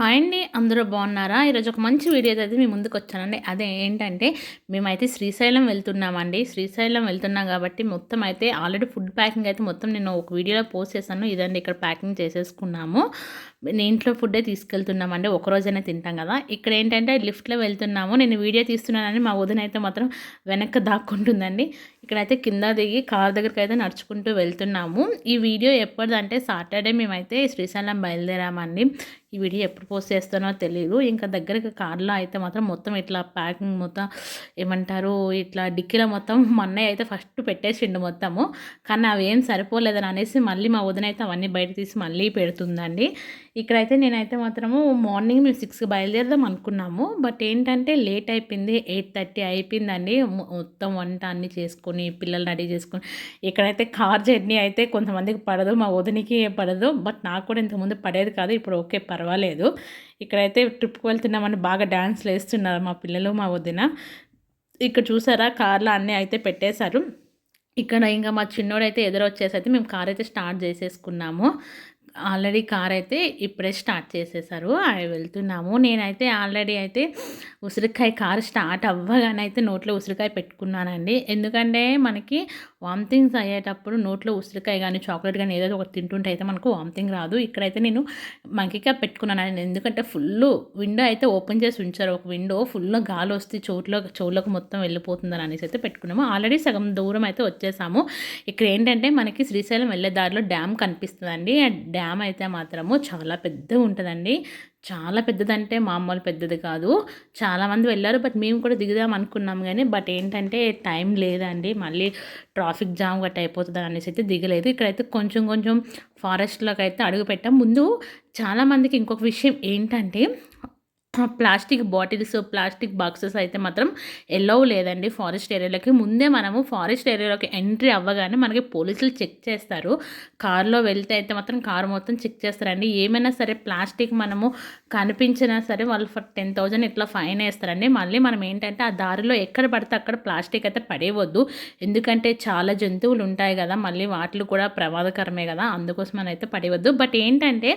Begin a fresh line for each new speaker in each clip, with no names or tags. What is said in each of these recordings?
Hi అండి అందరూ బాగున్నారా? ఈరోజు ఒక మంచి వీడియో అయితే మీ ముందుకు వచ్చానండి. అదే ఏంటంటే మేమైతే శ్రీశైలం వెళ్తున్నామండి. శ్రీశైలం వెళ్తున్నాం కాబట్టి మొత్తం అయితే ఆల్రెడీ ఫుడ్ ప్యాకింగ్ అయితే మొత్తం నేను ఒక వీడియోలో పోస్ట్ చేశాను. ఇదండి ఇక్కడ ప్యాకింగ్ చేసేసుకున్నాము. నేను ఇంట్లో ఫుడ్డే తీసుకెళ్తున్నామండి. ఒకరోజైనా తింటాం కదా. ఇక్కడ ఏంటంటే లిఫ్ట్లో వెళ్తున్నాము. నేను వీడియో తీస్తున్నానని మా వదిన అయితే మాత్రం వెనక్కి దాక్కుంటుందండి. ఇక్కడైతే కింద దిగి కార్ దగ్గరికి అయితే నడుచుకుంటూ వెళ్తున్నాము. ఈ వీడియో ఎప్పటిదంటే సాటర్డే మేమైతే శ్రీశైలం బయలుదేరామండి. ఈ వీడియో ఎప్పుడు పోస్ట్ చేస్తానో తెలియదు ఇంకా దగ్గరికి కార్లో అయితే మాత్రం మొత్తం ఇట్లా ప్యాకింగ్ మొత్తం ఏమంటారు ఇట్లా డిక్కీలో మొత్తం మొన్నయ్య అయితే ఫస్ట్ పెట్టేసిండు మొత్తము. కానీ అవి ఏం సరిపోలేదని అనేసి మళ్ళీ మా వదిన అయితే అవన్నీ బయట తీసి మళ్ళీ పెడుతుందండి. ఇక్కడైతే నేనైతే మాత్రము మార్నింగ్ మేము సిక్స్కి బయలుదేరదాం అనుకున్నాము. బట్ ఏంటంటే లేట్ అయిపోయింది. ఎయిట్ థర్టీ అయిపోయిందండి. మొత్తం వంట అన్నీ చేసుకొని పిల్లల్ని రెడీ చేసుకొని. ఇక్కడైతే కార్ జర్నీ అయితే కొంతమందికి పడదు. మా వదినికి పడదు. బట్ నాకు కూడా ఇంతకుముందు పడేది కాదు. ఇప్పుడు ఓకే పర్వాలేదు. ఇక్కడైతే ట్రిప్కి వెళ్తున్నామని బాగా డ్యాన్స్లు వేస్తున్నారు మా పిల్లలు మా వదిన. ఇక్కడ చూసారా? కార్లో అన్నీ అయితే పెట్టేశారు. ఇక్కడ ఇంకా మా చిన్నోడైతే ఎదురొచ్చేసి అయితే మేము కార్ అయితే స్టార్ట్ చేసేసుకున్నాము. ఆల్రెడీ కార్ అయితే ఇప్పుడే స్టార్ట్ చేసేసారు. అవి వెళ్తున్నాము. నేనైతే ఆల్రెడీ అయితే ఉసిరికాయ కార్ స్టార్ట్ అవ్వగానే అయితే నోట్లో ఉసిరికాయ పెట్టుకున్నానండి. ఎందుకంటే మనకి వామిటింగ్స్ అయ్యేటప్పుడు నోట్లో ఉసిరికాయ కానీ చాక్లెట్ కానీ ఏదో ఒకటి తింటుంటే అయితే మనకు వామిటింగ్ రాదు. ఇక్కడైతే నేను మంకిగా పెట్టుకున్నాను. ఎందుకంటే ఫుల్ విండో అయితే ఓపెన్ చేసి ఉంచారు. ఒక విండో ఫుల్ గాలి వస్తే చోట్లో చోట్లోకి మొత్తం వెళ్ళిపోతుందని అనేసి అయితే పెట్టుకున్నాము. ఆల్రెడీ సగం దూరం అయితే వచ్చేసాము. ఇక్కడ ఏంటంటే మనకి శ్రీశైలం వెళ్ళే దారిలో డ్యామ్ కనిపిస్తుందండి. ఆ డ్యామ్ అయితే మాత్రము చాలా పెద్దగా ఉంటుందండి. చాలా పెద్దదంటే మామూలు పెద్దది కాదు. చాలామంది వెళ్ళారు బట్ మేము కూడా దిగుదాం అనుకున్నాం కానీ బట్ ఏంటంటే టైం లేదండి. మళ్ళీ ట్రాఫిక్ జామ్ గట్ట అయిపోతుంది అనేసి అయితే దిగలేదు. ఇక్కడైతే కొంచెం కొంచెం ఫారెస్ట్లోకి అయితే అడుగు పెట్టాం. ముందు చాలామందికి ఇంకొక విషయం ఏంటంటే ప్లాస్టిక్ బాటిల్స్ ప్లాస్టిక్ బాక్సెస్ అయితే మాత్రం ఎల్లో లేదండి ఫారెస్ట్ ఏరియాలోకి. ముందే మనము ఫారెస్ట్ ఏరియాలోకి ఎంట్రీ అవ్వగానే మనకి పోలీసులు చెక్ చేస్తారు. కారులో వెళ్తే అయితే మాత్రం కారు మొత్తం చెక్ చేస్తారండి. ఏమైనా సరే ప్లాస్టిక్ మనము కనిపించినా సరే వాళ్ళు ఫర్ టెన్ థౌజండ్ ఇట్లా ఫైన్ వేస్తారండి. మళ్ళీ మనం ఏంటంటే ఆ దారిలో ఎక్కడ పడితే అక్కడ ప్లాస్టిక్ అయితే పడేయవద్దు. ఎందుకంటే చాలా జంతువులు ఉంటాయి కదా మళ్ళీ వాటిలు కూడా ప్రమాదకరమే కదా అందుకోసం అయితే పడేయవద్దు. బట్ ఏంటంటే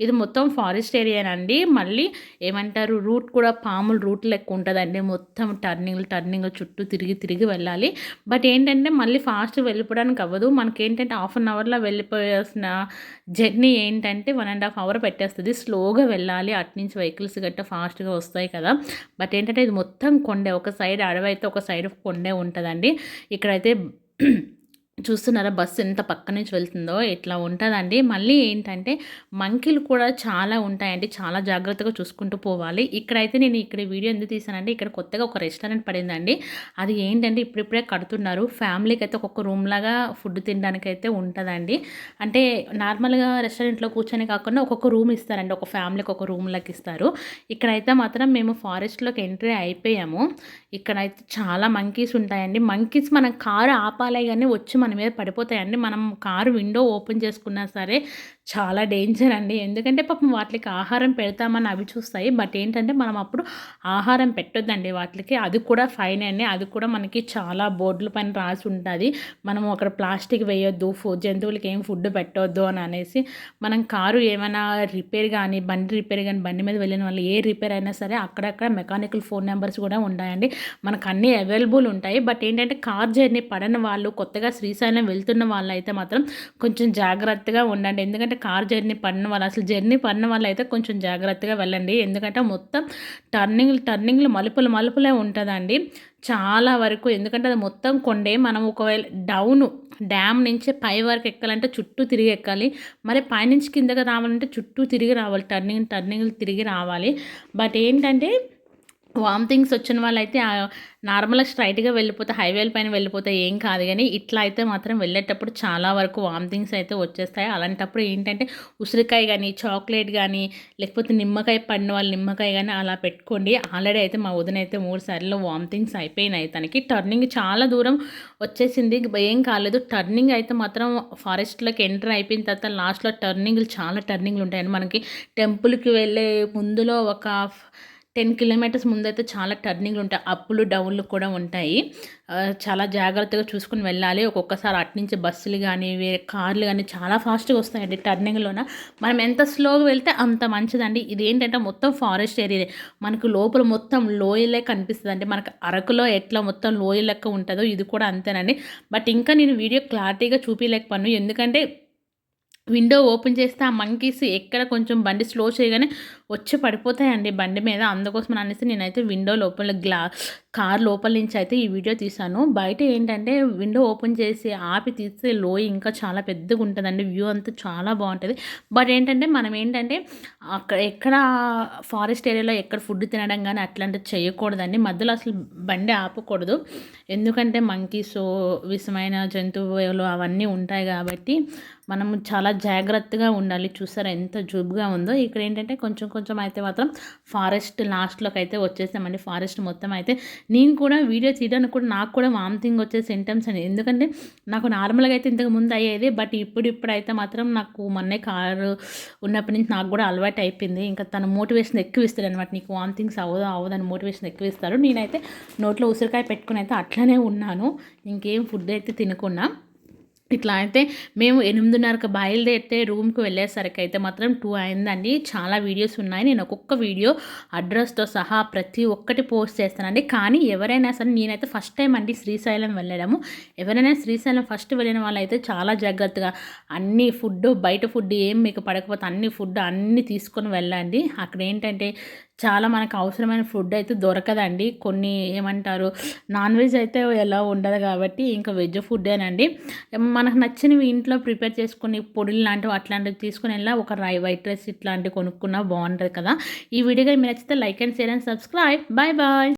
ఇది మొత్తం ఫారెస్ట్ ఏరియానండి. మళ్ళీ ఏమంటారు అంటారు రూట్ కూడా పాములు రూట్ లెక్క ఉంటుందండి. మొత్తం టర్నింగ్ టర్నింగ్ చుట్టూ తిరిగి తిరిగి వెళ్ళాలి. బట్ ఏంటంటే మళ్ళీ ఫాస్ట్ వెళ్ళిపోవడానికి అవ్వదు. మనకి ఏంటంటే హాఫ్ అన్ అవర్లో వెళ్ళిపోయాల్సిన జర్నీ ఏంటంటే వన్ అండ్ హాఫ్ అవర్ పెట్టేస్తుంది. స్లోగా వెళ్ళాలి. అట్నుంచి వెహికల్స్ గట్టా ఫాస్ట్గా వస్తాయి కదా. బట్ ఏంటంటే ఇది మొత్తం కొండే ఒక సైడ్ అడవి అయితే ఒక సైడ్ కొండే ఉంటుందండి. ఇక్కడైతే చూస్తున్నారా బస్సు ఎంత పక్క నుంచి వెళ్తుందో ఇట్లా ఉంటుందండి? మళ్ళీ ఏంటంటే మంకీలు కూడా చాలా ఉంటాయండి. చాలా జాగ్రత్తగా చూసుకుంటూ పోవాలి. ఇక్కడైతే నేను ఇక్కడ వీడియో ఎందుకు తీసానంటే ఇక్కడ కొత్తగా ఒక రెస్టారెంట్ పడిందండి. అది ఏంటంటే ఇప్పుడిప్పుడే కడుతున్నారు. ఫ్యామిలీకి అయితే ఒక్కొక్క రూమ్ లాగా ఫుడ్ తినడానికి అయితే ఉంటుందండి. అంటే నార్మల్గా రెస్టారెంట్లో కూర్చొని కాకుండా ఒక్కొక్క రూమ్ ఇస్తారండి. ఒక ఫ్యామిలీకి ఒక రూమ్ లాగా ఇస్తారు. ఇక్కడైతే మాత్రం మేము ఫారెస్ట్లోకి ఎంట్రీ అయిపోయాము. ఇక్కడైతే చాలా మంకీస్ ఉంటాయండి. మంకీస్ మనం కారు ఆపాలే కానీ వచ్చి మన మీద పడిపోతాయండి మనం కారు విండో ఓపెన్ చేసుకున్నా సరే చాలా డేంజర్ అండి. ఎందుకంటే పాపం వాటికి ఆహారం పెడతామని అవి చూస్తాయి. బట్ ఏంటంటే మనం అప్పుడు ఆహారం పెట్టొద్దండి వాటికి. అది కూడా ఫైన్ అండి. అది కూడా మనకి చాలా బోర్డుల పైన రాసి ఉంటుంది. మనం అక్కడ ప్లాస్టిక్ వేయొద్దు. జంతువులకి ఏం ఫుడ్ పెట్టొద్దు అని అనేసి మనం కారు ఏమైనా రిపేర్ కానీ బండి రిపేర్ కానీ బండి మీద వెళ్ళిన వాళ్ళు ఏ రిపేర్ అయినా సరే అక్కడక్కడ మెకానికల్ ఫోన్ నెంబర్స్ కూడా ఉంటాయండి. మనకు అన్నీ అవైలబుల్ ఉంటాయి. బట్ ఏంటంటే కార్ జర్నీ పడని వాళ్ళు కొత్తగా శ్రీశైలం వెళ్తున్న వాళ్ళు అయితే మాత్రం కొంచెం జాగ్రత్తగా ఉండండి. ఎందుకంటే కార్ జర్నీ పడిన వాళ్ళు అసలు జర్నీ పడిన వాళ్ళు అయితే కొంచెం జాగ్రత్తగా వెళ్ళండి. ఎందుకంటే మొత్తం టర్నింగ్లు టర్నింగ్లు మలుపులు మలుపులే ఉంటుందండి. చాలా వరకు ఎందుకంటే అది మొత్తం కొండే మనం ఒకవేళ డౌన్ డ్యామ్ నుంచి పై వరకు ఎక్కాలంటే చుట్టూ తిరిగి ఎక్కాలి. మరి పైనుంచి కిందకి రావాలంటే చుట్టూ తిరిగి రావాలి టర్నింగ్ టర్నింగ్లు తిరిగి రావాలి. బట్ ఏంటంటే వామిటింగ్స్ వచ్చిన వాళ్ళైతే నార్మల్గా స్ట్రైట్గా వెళ్ళిపోతే హైవేల పైన వెళ్ళిపోతే ఏం కాదు. కానీ ఇట్లా అయితే మాత్రం వెళ్ళేటప్పుడు చాలా వరకు వామిటింగ్స్ అయితే వచ్చేస్తాయి. అలాంటప్పుడు ఏంటంటే ఉసిరికాయ కానీ చాక్లెట్ కానీ లేకపోతే నిమ్మకాయ పడిన వాళ్ళు నిమ్మకాయ కానీ అలా పెట్టుకోండి. ఆల్రెడీ అయితే మా వదిన అయితే మూడు సార్లు వామిటింగ్స్ అయిపోయినాయి తనకి. టర్నింగ్ చాలా దూరం వచ్చేసింది. ఏం కాలేదు. టర్నింగ్ అయితే మాత్రం ఫారెస్ట్లోకి ఎంటర్ అయిపోయిన తర్వాత లాస్ట్లో టర్నింగ్లు చాలా టర్నింగ్లు ఉంటాయని మనకి టెంపుల్కి వెళ్ళే ముందులో ఒక టెన్ కిలోమీటర్స్ ముందైతే చాలా టర్నింగ్లు ఉంటాయి. అప్పులు డౌన్లు కూడా ఉంటాయి. చాలా జాగ్రత్తగా చూసుకుని వెళ్ళాలి. ఒక్కొక్కసారి అట్నుంచి బస్సులు కానీ వేరే కార్లు కానీ చాలా ఫాస్ట్గా వస్తాయండి టర్నింగ్లోన. మనం ఎంత స్లోగా వెళ్తే అంత మంచిదండి. ఇది ఏంటంటే మొత్తం ఫారెస్ట్ ఏరియా మనకు లోపల మొత్తం లోయలే కనిపిస్తుంది అంటే మనకు అరకులో ఎట్లా మొత్తం లోయ లెక్క ఉంటుందో ఇది కూడా అంతేనండి. బట్ ఇంకా నేను వీడియో క్లారిటీగా చూపించలేకపోయాను ఎందుకంటే విండో ఓపెన్ చేస్తే ఆ మంకీస్ ఎక్కడ కొంచెం బండి స్లో చేయగానే వచ్చి పడిపోతాయండి బండి మీద. అందుకోసం అనేసి నేనైతే విండో లోపల గ్లా కార్ లోపల నుంచి అయితే ఈ వీడియో తీసాను బయట ఏంటంటే విండో ఓపెన్ చేసి ఆపి తీస్తే లోయ ఇంకా చాలా పెద్దగా ఉంటుందండి. వ్యూ అంతా చాలా బాగుంటుంది. బట్ ఏంటంటే మనం ఏంటంటే అక్కడ ఎక్కడ ఫారెస్ట్ ఏరియాలో ఎక్కడ ఫుడ్ తినడం కానీ అట్లాంటివి చేయకూడదండి. మధ్యలో అసలు బండి ఆపకూడదు. ఎందుకంటే మంకీస్ విషమైన జంతువులు అవన్నీ ఉంటాయి కాబట్టి మనం చాలా జాగ్రత్తగా ఉండాలి. చూసారా ఎంత జూబ్గా ఉందో. ఇక్కడ ఏంటంటే కొంచెం కొంచెం అయితే మాత్రం ఫారెస్ట్ లాస్ట్లోకి అయితే వచ్చేసామండి. ఫారెస్ట్ మొత్తం అయితే నేను కూడా వీడియో తీయడానికి కూడా నాకు కూడా వామిటింగ్ వచ్చే సింటమ్స్ అండి. ఎందుకంటే నాకు నార్మల్గా అయితే ఇంతకు ముందు అయ్యేది బట్ ఇప్పుడు ఇప్పుడైతే మాత్రం నాకు మొన్నే కారు ఉన్నప్పటి నుంచి నాకు కూడా అలవాటు అయిపోయింది. ఇంకా తను మోటివేషన్ ఎక్కువ ఇస్తాడు అనమాట నీకు వామిటింగ్స్ అవ్వదు అవ్వదని మోటివేషన్ ఎక్కువ ఇస్తారు నేనైతే నోట్లో ఉసిరికాయ పెట్టుకుని అయితే అట్లనే ఉన్నాను. ఇంకేం ఫుడ్ అయితే తినకుండా ఇట్లా అయితే మేము ఎనిమిదిన్నరకు బయలుదేరితే రూమ్కి వెళ్ళేసరికి అయితే మాత్రం టూ అయిందండి. చాలా వీడియోస్ ఉన్నాయి. నేను ఒక్కొక్క వీడియో అడ్రస్తో సహా ప్రతి ఒక్కటి పోస్ట్ చేస్తానండి. కానీ ఎవరైనా సరే నేనైతే ఫస్ట్ టైం అండి శ్రీశైలం వెళ్ళడము. ఎవరైనా శ్రీశైలం ఫస్ట్ వెళ్ళిన వాళ్ళైతే చాలా జాగ్రత్తగా అన్ని ఫుడ్ బయట ఫుడ్ ఏం మీకు పడకపోతే అన్ని ఫుడ్ అన్నీ తీసుకొని వెళ్ళండి. అక్కడ ఏంటంటే చాలా మనకు అవసరమైన ఫుడ్ అయితే దొరకదండి. కొన్ని ఏమంటారు నాన్ వెజ్ అయితే ఎలా ఉండదు కాబట్టి ఇంకా వెజ్ ఫుడ్డేనండి. మనకు నచ్చినవి ఇంట్లో ప్రిపేర్ చేసుకుని పొడులు లాంటివి అట్లాంటివి తీసుకుని వెళ్ళా ఒక రై వైట్ రైస్ ఇట్లాంటివి కొనుక్కున్నా బాగుంటుంది కదా. ఈ వీడియోగా మీరు నచ్చితే like and share and subscribe. Bye bye.